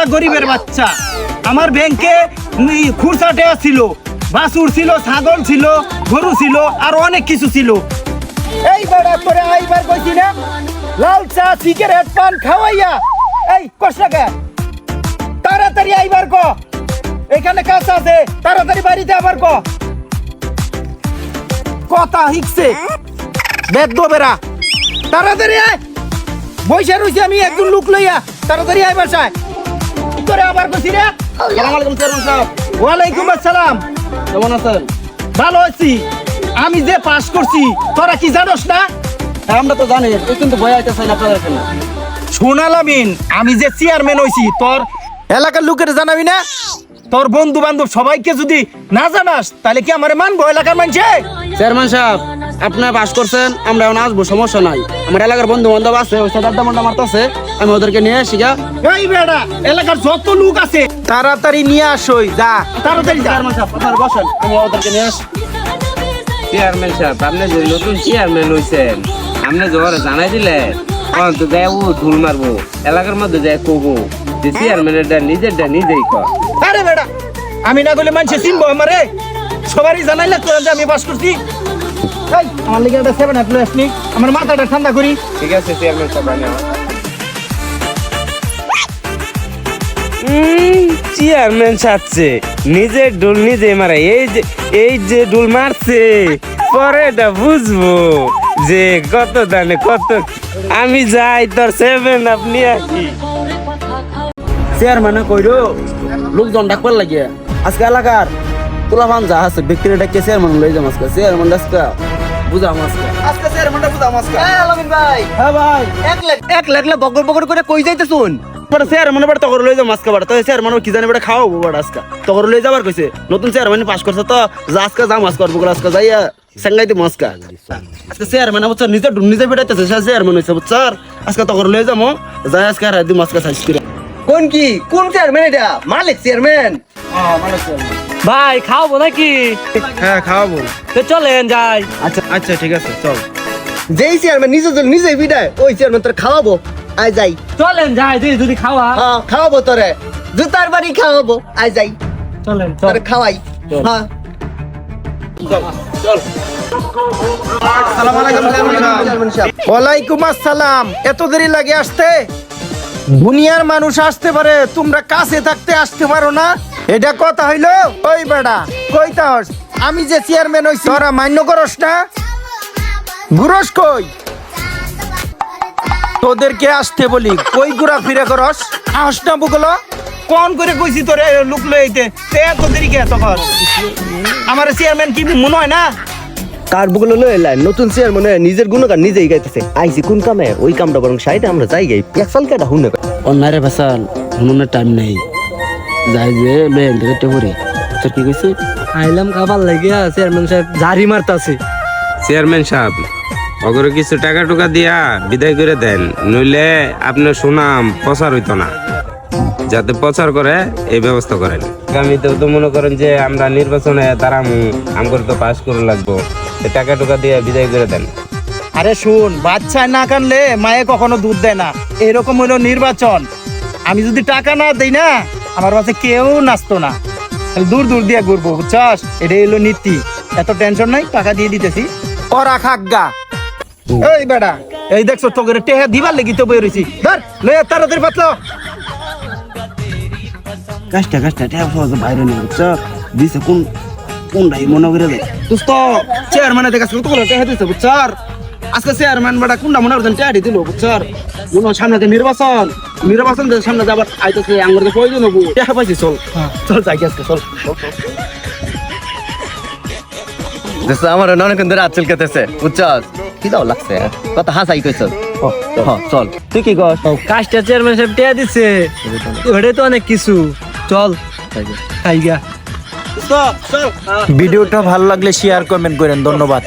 শালা গরিবের বাচ্চা। আমার ব্যাংকে খুরসা টেয়া ছিল বাসুর ছিল, ছাগল ছিল, গরু ছিল, আর অনেক কিছু ছিল। এই বেড়া করে আইবার কইছি লাল চা সিগারেট পান খাওয়াইয়া, এই কষ্টাকে, তাড়াতাড়ি আইবার ক। এখানে কাজ আছে, তাড়াতাড়ি বাড়িতে আবার ক। কথা হিকছে। বেদ বেড়া তাড়াতাড়ি আয়। বৈশা রইছি আমি, একজন লোক লইয়া। তাড়াতাড়ি আয় বাসায়। করে আবার কইছি রে। সালাম আলাইকুম চেয়ারম্যান সাহেব। ওয়ালাইকুম আসসালাম। কেমন আছেন? ভালো আছি। আমি যে পাস করছি তোরা কি জানোস না? হ্যাঁ আমরা তো জানি এই কিন্তু ভয় আইতেছেন আপনাদের এখানে। শোনালামিন আমি যে চেয়ারম্যান হইছি তোর এলাকার লোকের জানাবি না? তোর বন্ধু বান্ধব সবাইকে যদি না জানাস তাহলে কি আমার মানবো এলাকার মানুষে? চেয়ারম্যান সাহেব আপনি পাস করছেন আমরা এখন আসব সমস্যা নাই। আমার এলাকার বন্ধু বান্ধব আছে ওই আড্ডা মাড্ডা মারতেছে। আমি ওদেরকে নিয়ে শিখা এই বেড়া এলাকার যত লোক আছে তাড়াতাড়ি নিয়ে আসই যা। তাড়াতাড়ি যা। চেয়ারম্যান সাহেব আপনারা বসেন আমি ওদেরকে নিয়ে আসি। চেয়ারম্যান সাহেব আপনি যে নতুন চেয়ারম্যান হইছেন আপনি জোরে জানাই দিলে অন্ত যায় ও ধুল মারবো এলাকার মধ্যে যায় কবো যে চেয়ারম্যানের নিজেরটা নিজেই কর। আরে বেড়া আমি না গেলে মানুষে চিনবো আমারে। সবারই জানাইলে তোরা যে আমি পাস করছি। এই, আমার লিগে একটা সেভেন আপ আসনি আমার মাথাটা ঠান্ডা করি। ঠিক আছে চেয়ারম্যান সাহেব আমি চেয়ারম্যান সাজছে নিজের ডুল নিজে মারে। এই যে এই যে ডুল মারছে পরে এটা বুঝব যে কত দানে কত আমি যাই তোর সেভেন আপনি আসি। চেয়ারম্যানে কইরো লোকজন ডাকবার লাগে আজকে এলাকার তুলাফান যা আছে ব্যক্তিরা ডাকিয়ে চেয়ারম্যান লই যাম আজকে। চেয়ারম্যান আজকে বুঝাম আজকে। আজকে স্যারমনটা বুঝাম আজকে। আলামিন ভাই। হ্যাঁ ভাই। এক লাখ এক লাখ লাখ বগর বগর করে কই যাইতে শুন বড় চেয়ারম্যান বড় তগর লই যাম আজকে বড় তো চেয়ারম্যান কি জানি বড় খাওয়াবো বড় আজকে। তগর লই যাবার কইছে নতুন চেয়ারম্যান পাস করছে তো যা আজকে যাম আজকে করব আজকে। যাইয়া সাংগাইতে মস্কা আজকে। চেয়ারম্যান বুঝছ নিজে নিজে বেড়াইতেছে সে চেয়ারম্যান হইছে বুঝছ আজকে তগর লই যামো যাই আজকে আর দি মস্কা সাইজ করে কোন কি? কোন চেয়ারম্যান এটা মালিক চেয়ারম্যান ভাই খাওয়াবো নাকি? হ্যাঁ খাওয়াবো তো চলেন যাই। আচ্ছা আচ্ছা ঠিক আছে চল। যেই চেয়ারম্যান নিজে নিজেই বিদায় ওই চেয়ারম্যান তোর খাওয়াবো। আয় যাই। চলেন যাই যদি যদি খাওয়া। হ্যাঁ খাওয়াবো তোরে। জুতার বাড়ি খাওয়াবো। আয় যাই। চলেন চল। তোরে খাওয়াই। হ্যাঁ। ওয়ালাইকুম আসসালাম। এত দেরি লাগে আসতে? দুনিয়ার মানুষ আসতে পারে তোমরা কাছে থাকতে আসতে পারো না। এটা কথা হইল? ওই বেড়া কইতাস আমি যে চেয়ারম্যান হইছি তোরা মান্য করস না? গুরস কই? তোদেরকে আসতে বলি। কই ঘুরা ফিরে করস? আস না বুগলো কোন করে কইছি তোরে? লুক লইতে তে এত দেরি কে তখন আমার চেয়ারম্যান কি মনে হয় না? কার বুকলো লই এলাই নতুন চেয়ারম্যান হয়ে নিজের গুণগান নিজেই গাইতেছে। আইছি কোন কামে? ওই কামটা বরং সাইডে আমরা যাই গাই সাল কেটা হুনে অন্যায় রে বেসাল মনে টাইম নাই। যাই যে বেন রেটে পড়ে তোর কি কইছে? আইলাম খাবার লাগিয়া চেয়ারম্যান সাহেব ঝাড়ি মারতাছে। চেয়ারম্যান সাহেব অগরে কিছু টাকা টুকা দিয়া বিদায় করে দেন নইলে আপনার সুনাম প্রচার হইতো না। যাতে প্রচার করে এই ব্যবস্থা করেন। আগামীতে তো মনে করেন যে আমরা নির্বাচনে তারা আমগর তো পাস করে লাগবো। টাকা টুকা দিয়ে বিদায় করে দেন। আরে শুন বাচ্চায় না কানলে মায়ে কখনো দুধ দেয় না। এরকম হলো নির্বাচন। আমি যদি টাকা না দেই না আমার কাছে কেউ নাচতো না। দূর দূর দিয়ে ঘুরবো বুঝছস? এটাই হলো নীতি। এত টেনশন নাই টাকা দিয়ে দিতেছি। ওরা খাগা এই বেটা এই দেখছ তোকে টেহা দিবার লেগে তো বই রইছি ধর লয়ে তাড়াতাড়ি পাতলো। কাজটা কাজটা টেয়া ফজ বাইরে নিয়ে বুঝছ দিছে কোন কোনটাই মনে করে দেয় দোস্ত চেয়ারম্যান দেখা শুরু করে টেয়া দিছে বুঝছ আজকে চেয়ারম্যান বড় কোনটা মনে করছেন টেয়া দিল বুঝছ মনে সামনে যে নির্বাচন নির্বাচন সামনে যাবার আইতেছে আঙ্গুর প্রয়োজন হব। টেয়া পাইছি চল। চল যাই আজকে চল। দেখ আমার অনেকক্ষণ ধরে আচল কি দাও লাগছে? কত হাসাই কইছ। চল। তুই কি কর? কাজটা চেয়ারম্যান সাহেব টিয়া দিছে। ওটাই তো অনেক কিছু। চল। চল ভিডিওটা ভালো লাগলে শেয়ার কমেন্ট করেন। ধন্যবাদ।